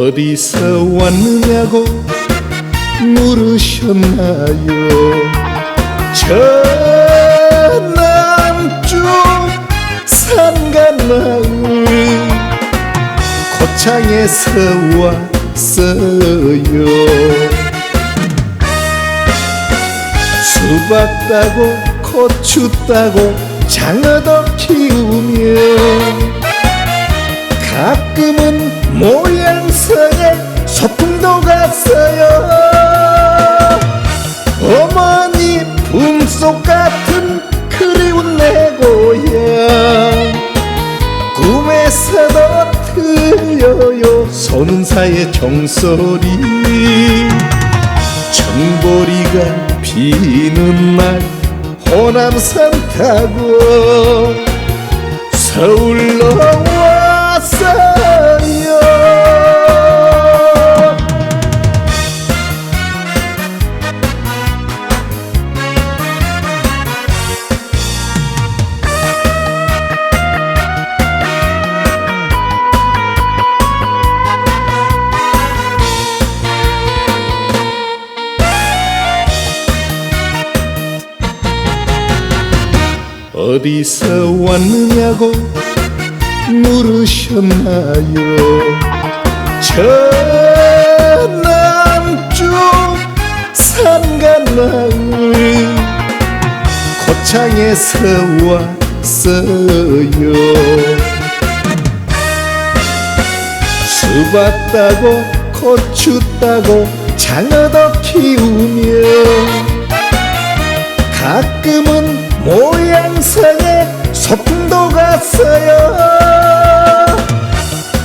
어디서 왔느냐고 물으셨나요? 저 남쪽 산간마을 고창에서 왔어요. 수박 따고 고추 따고 장어도 키 소풍도 갔어요. 어머니 품속 같은 그리운 내 고향. 꿈에서도 들려요. 손사의 종소리 청보리가 피는 날 호남산 타고 서울로 어디서 왔느냐고 물으셨나요? 저 남쪽 산간마을 고창에서 왔어요. 수박 따고 고추 따고 장어도 키우며 가끔은 모 양성에 소풍도 갔어요.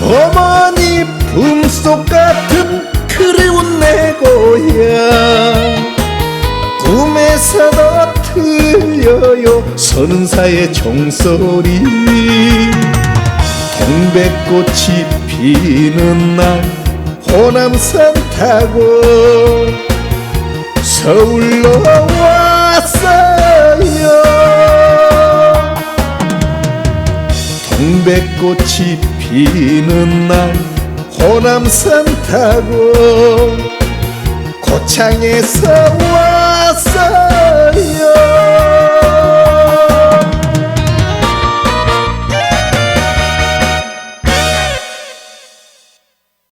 어머니 품속 같은 그리운 내 고향. 꿈에서도 들려요 서른사의 종소리. 동백꽃이 피는 날 호남산 타고 서울로 왔어요 백꽃이 피는 날 호남산 타고 고창에서 왔어요